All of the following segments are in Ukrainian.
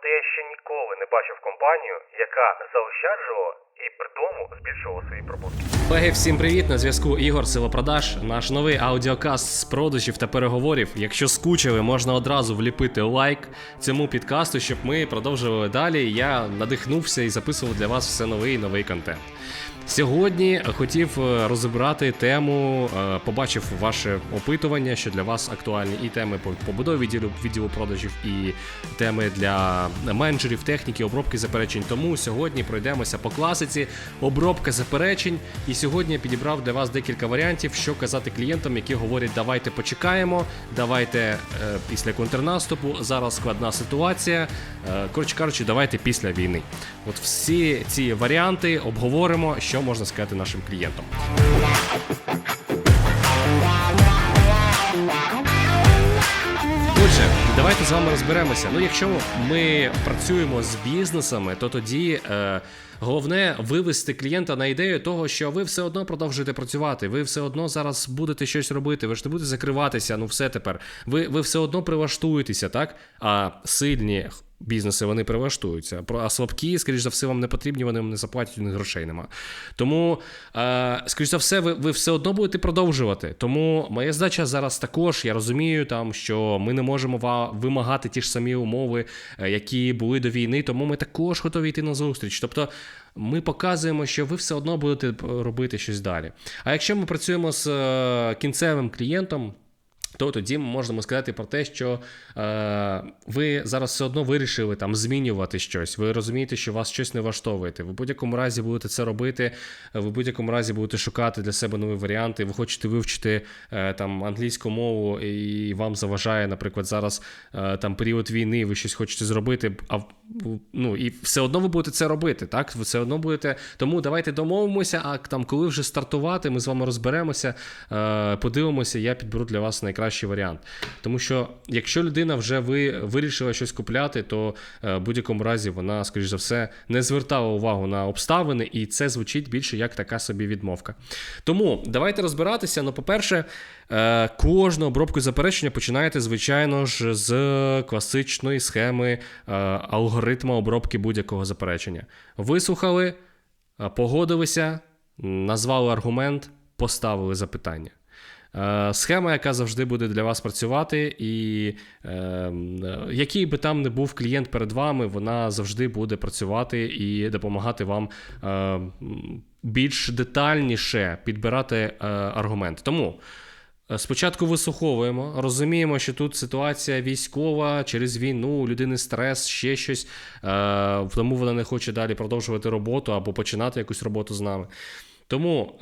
Проте я ще ніколи не бачив компанію, яка заощаджувала і при тому збільшувала свої прибутки. Колеги, всім привіт! На зв'язку Ігор Силопродаж. Наш новий аудіокаст з продажів та переговорів. Якщо скучили, можна одразу вліпити лайк цьому підкасту, щоб ми продовжували далі. Я надихнувся і записував для вас все новий і новий контент. Сьогодні хотів е, розібрати тему, е, побачив ваше опитування, що для вас актуальні і теми по побудові відділу, відділу продажів, і теми для менеджерів, техніки, обробки заперечень. Тому сьогодні пройдемося по класиці, обробка заперечень. І сьогодні я підібрав для вас декілька варіантів, що казати клієнтам, які говорять, давайте почекаємо, давайте е, після контрнаступу. Зараз складна ситуація. Коротше кажучи, давайте після війни. От всі ці варіанти обговоримо, що можна сказати нашим клієнтам. Отже, давайте з вами розберемося. Ну, якщо ми працюємо з бізнесами, то тоді е, головне вивести клієнта на ідею того, що ви все одно продовжуєте працювати, ви все одно зараз будете щось робити, ви ж не будете закриватися. Ну все тепер. Ви, ви все одно прилаштуєтеся, так? А сильні. Бізнеси вони прилаштуються. Про- А слабкі, скоріш за все, вам не потрібні, вони вам не заплатять, у них грошей нема. Тому, е, скоріш за все, ви, ви все одно будете продовжувати. Тому моя задача зараз також, я розумію, там, що ми не можемо вимагати ті ж самі умови, е, які були до війни, тому ми також готові йти на зустріч. Тобто ми показуємо, що ви все одно будете е, робити щось далі. А якщо ми працюємо з е, кінцевим клієнтом, то тоді можемо сказати про те, що е, ви зараз все одно вирішили там змінювати щось. Ви розумієте, що вас щось не влаштовує. Ви в будь-якому разі будете це робити. Ви в будь-якому разі будете шукати для себе нові варіанти. Ви хочете вивчити е, там англійську мову, і вам заважає, наприклад, зараз е, там період війни. Ви щось хочете зробити, а ну і все одно ви будете це робити. Так, ви все одно будете. Тому давайте домовимося. А там, коли вже стартувати, ми з вами розберемося, е, подивимося. Я підберу для вас найкращий варіант. Тому що якщо людина вже ви вирішила щось купляти, то е, в будь-якому разі вона, скоріш за все, не звертала увагу на обставини, і це звучить більше як така собі відмовка. Тому давайте розбиратися. Ну, по-перше, е, кожну обробку заперечення починаєте, звичайно ж, з класичної схеми е, алгоритму обробки будь-якого заперечення. Вислухали, погодилися, назвали аргумент, поставили запитання. Е, Схема, яка завжди буде для вас працювати, і е, який би там не був клієнт перед вами, вона завжди буде працювати і допомагати вам е, більш детальніше підбирати е, аргументи. Тому е, спочатку вислуховуємо, розуміємо, що тут ситуація військова через війну, у людини стрес, ще щось, е, тому вона не хоче далі продовжувати роботу або починати якусь роботу з нами. Тому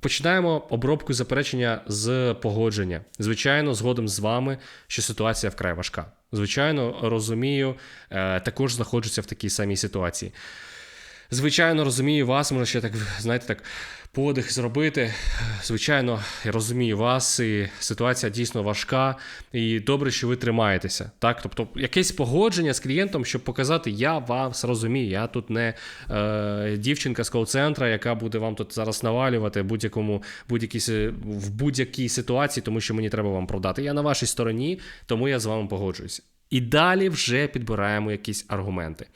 починаємо обробку заперечення з погодження. Звичайно, згодом з вами, що ситуація вкрай важка. Звичайно, розумію, е, також знаходжуся в такій самій ситуації. Звичайно, розумію вас, може ще так, знаєте, так подих зробити. Звичайно, я розумію вас, і ситуація дійсно важка, і добре, що ви тримаєтеся. Так, тобто, якесь погодження з клієнтом, щоб показати, я вас розумію. Я тут не е, дівчинка з кол-центра, яка буде вам тут зараз навалювати будь-якому будь-якій в будь-якій ситуації, тому що мені треба вам продати. Я на вашій стороні, тому я з вами погоджуюся. І далі вже підбираємо якісь аргументи.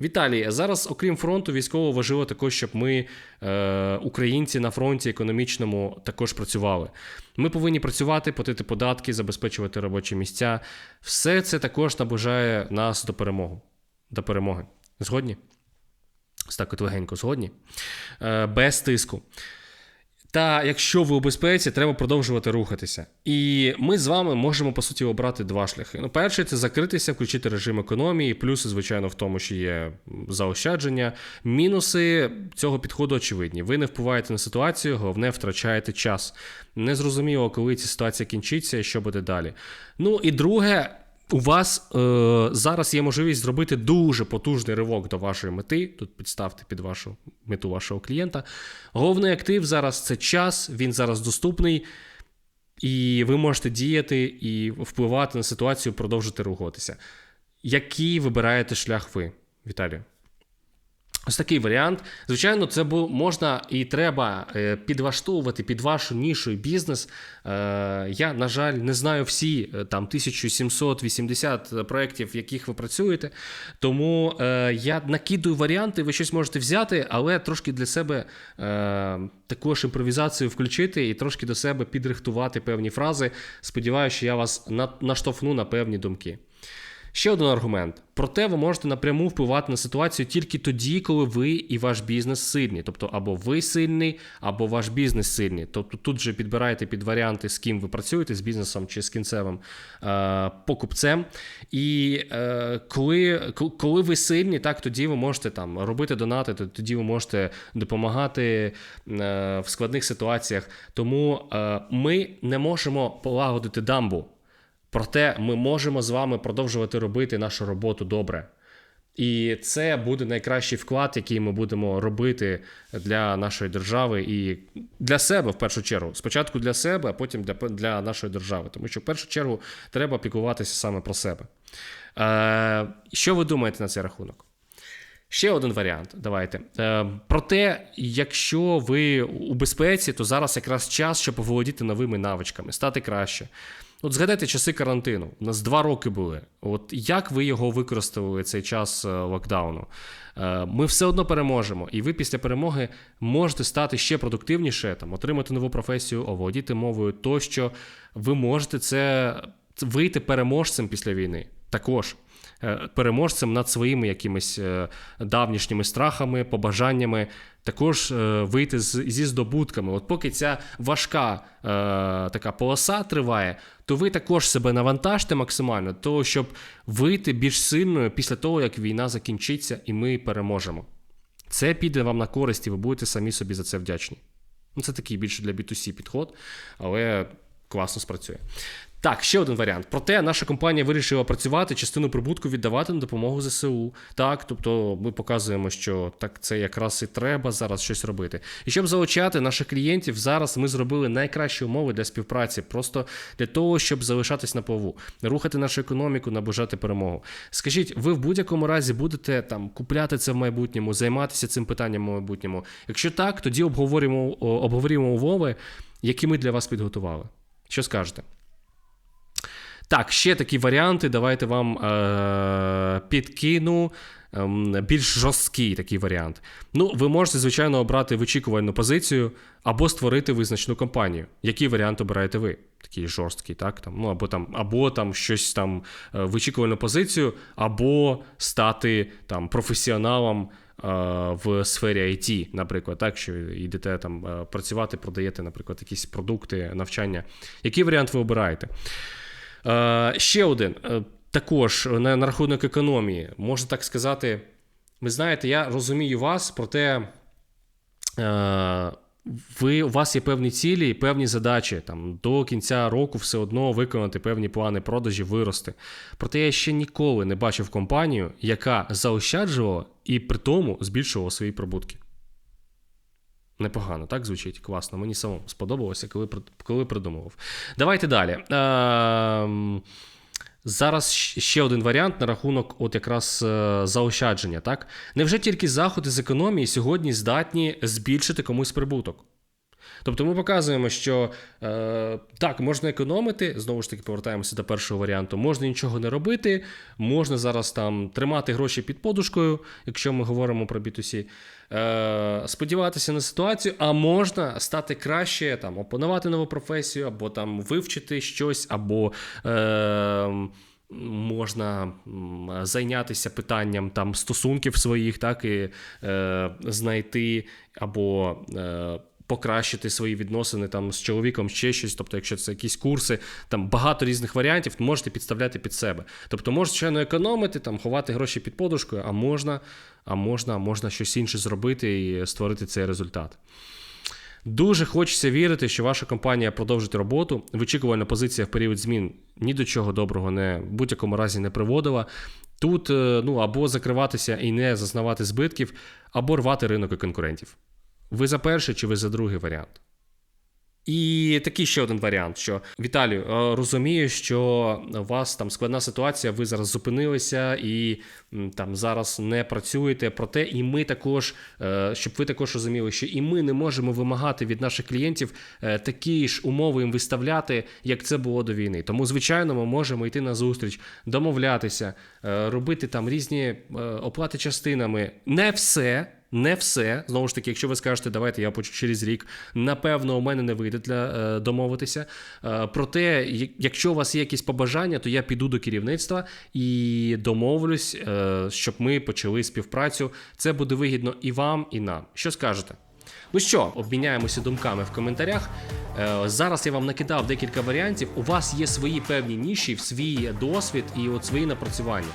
Віталій, зараз, окрім фронту, військово важливо також, щоб ми, е, українці на фронті економічному, також працювали. Ми повинні працювати, платити податки, забезпечувати робочі місця. Все це також наближає нас до перемоги. До перемоги. Згодні? Так от легенько, згодні? Е, без тиску. Та якщо ви у безпеці, треба продовжувати рухатися. І ми з вами можемо по суті обрати два шляхи. Ну, перший це закритися, включити режим економії. Плюси, звичайно, в тому, що є заощадження. Мінуси цього підходу очевидні. Ви не впливаєте на ситуацію, головне втрачаєте час. Незрозуміло, коли ця ситуація кінчиться і що буде далі. Ну і друге. У вас е, зараз є можливість зробити дуже потужний ривок до вашої мети. Тут підставте під вашу мету вашого клієнта. Головний актив зараз це час, він зараз доступний, і ви можете діяти і впливати на ситуацію, продовжити рухатися. Який вибираєте шлях ви, Віталію? Ось такий варіант. Звичайно, це бу- можна і треба е, підлаштовувати під вашу нішу і бізнес. Е, Я, на жаль, не знаю всі е, там 1780 проєктів, в яких ви працюєте. Тому я накидую варіанти, ви щось можете взяти, але трошки для себе також імпровізацію включити і трошки до себе підрихтувати певні фрази. Сподіваюся, що я вас наштовхну на певні думки. Ще один аргумент. Проте ви можете напряму впливати на ситуацію тільки тоді, коли ви і ваш бізнес сильні. Тобто, або ви сильний, або ваш бізнес сильний. Тобто тут же підбираєте під варіанти, з ким ви працюєте, з бізнесом чи з кінцевим е, покупцем. І е, коли, коли ви сильні, так тоді ви можете там робити донати, то- тоді ви можете допомагати е, в складних ситуаціях. Тому е, ми не можемо полагодити дамбу. Проте ми можемо з вами продовжувати робити нашу роботу добре. І це буде найкращий вклад, який ми будемо робити для нашої держави і для себе в першу чергу. Спочатку для себе, а потім для, для нашої держави. Тому що в першу чергу треба піклуватися саме про себе. Е, що ви думаєте на цей рахунок? Ще один варіант. Давайте. Е, проте, якщо ви у безпеці, то зараз якраз час, щоб оволодіти новими навичками, стати краще. От згадайте часи карантину. У нас два роки були. От як ви його використовували цей час е, локдауну? Е, Ми все одно переможемо, і ви після перемоги можете стати ще продуктивніше, там, отримати нову професію, оволодіти мовою тощо. Ви можете це вийти переможцем після війни. Також переможцем над своїми якимись е, давнішніми страхами, побажаннями, також е, вийти зі здобутками. От поки ця важка е, така полоса триває, то ви також себе навантажте максимально, того, щоб вийти більш сильною після того, як війна закінчиться і ми переможемо. Це піде вам на користь, і ви будете самі собі за це вдячні. Ну, це такий більше для B2C підход, але класно спрацює. Так, ще один варіант. Проте наша компанія вирішила працювати, частину прибутку віддавати на допомогу ЗСУ. Так, тобто ми показуємо, що так це якраз і треба зараз щось робити. І щоб залучати наших клієнтів, зараз ми зробили найкращі умови для співпраці, просто для того, щоб залишатись на плаву, рухати нашу економіку, наближати перемогу. Скажіть, ви в будь-якому разі будете там купляти це в майбутньому, займатися цим питанням в майбутньому? Якщо так, тоді обговоримо, обговоримо умови, які ми для вас підготували. Що скажете? Так, ще такі варіанти. Давайте вам е- підкину. ем, Більш жорсткий такий варіант. Ну, ви можете, звичайно, обрати вичікувальну позицію або створити визначну компанію. Який варіант обираєте ви? Такий жорсткий, так? Там, ну, або там, або там щось там е, вичікувальну позицію, або стати там професіоналом в сфері IT, наприклад, так, що йдете там е, працювати, продаєте, наприклад, якісь продукти, навчання. Який варіант ви обираєте? Е, ще один. Е, також на, на рахунок економії, можна так сказати. Ви знаєте, я розумію вас, проте е, ви, у вас є певні цілі і певні задачі. Там, до кінця року все одно виконати певні плани продажі, вирости. Проте я ще ніколи не бачив компанію, яка заощаджувала і при тому збільшувала свої прибутки. Непогано, так звучить класно. Мені самому сподобалося, коли коли придумував. Давайте далі. Ем, Зараз ще один варіант на рахунок от якраз е, заощадження. Так? Невже тільки заходи з економії сьогодні здатні збільшити комусь прибуток? Тобто ми показуємо, що е, так, можна економити, знову ж таки, повертаємося до першого варіанту, можна нічого не робити, можна зараз там тримати гроші під подушкою, якщо ми говоримо про B2C, е, сподіватися на ситуацію, а можна стати краще, там, опанувати нову професію, або там вивчити щось, або. Е, Можна зайнятися питанням там стосунків своїх, так і е, знайти або е, покращити свої відносини там з чоловіком, ще щось. Тобто, якщо це якісь курси, там багато різних варіантів, можете підставляти під себе. Тобто, можна звичайно економити, там ховати гроші під подушкою, а можна, а можна, можна щось інше зробити і створити цей результат. Дуже хочеться вірити, що ваша компанія продовжить роботу. Вичікувальна позиція в період змін ні до чого доброго не в будь-якому разі не приводила. Тут ну або закриватися і не зазнавати збитків, або рвати ринок і конкурентів. Ви за перший чи ви за другий варіант? І такий ще один варіант: що Віталію, е, розумію, що у вас там складна ситуація, ви зараз зупинилися і там зараз не працюєте. Проте, і ми також, е, щоб ви також розуміли, що і ми не можемо вимагати від наших клієнтів е, такі ж умови їм виставляти, як це було до війни. Тому, звичайно, ми можемо йти на зустріч, домовлятися, робити там різні оплати частинами. Не все. Не все знову ж таки, якщо ви скажете, давайте я почу через рік. Напевно, у мене не вийде для е, домовитися. Е, проте, якщо у вас є якісь побажання, то я піду до керівництва і домовлюсь, е, щоб ми почали співпрацю. Це буде вигідно і вам, і нам. Що скажете? Ну що, обміняємося думками в коментарях. Зараз я вам накидав декілька варіантів. У вас є свої певні ніші, свій досвід і от свої напрацювання.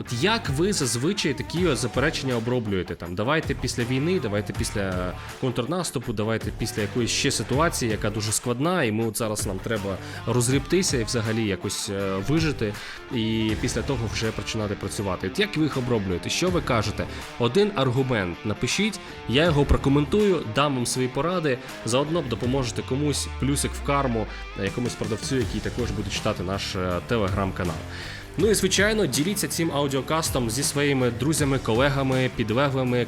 От як ви зазвичай такі заперечення оброблюєте? Там давайте після війни, давайте після контрнаступу, давайте після якоїсь ще ситуації, яка дуже складна, і ми от зараз нам треба розгрібтися і взагалі якось е, вижити, і після того вже починати працювати. От як ви їх оброблюєте? Що ви кажете? Один аргумент напишіть, я його прокоментую, дам вам свої поради. Заодно допоможете комусь плюсик в карму, е, якомусь продавцю, який також буде читати наш е, телеграм-канал. Ну і звичайно, діліться цим аудіокастом зі своїми друзями, колегами, підлеглими,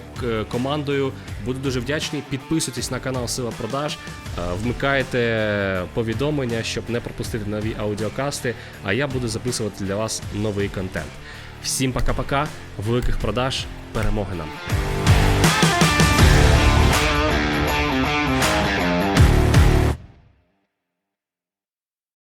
командою. Буду дуже вдячний. Підписуйтесь на канал Сила Продаж, е, вмикайте повідомлення, щоб не пропустити нові аудіокасти. А я буду записувати для вас новий контент. Всім пока-пока, великих продаж, перемоги нам!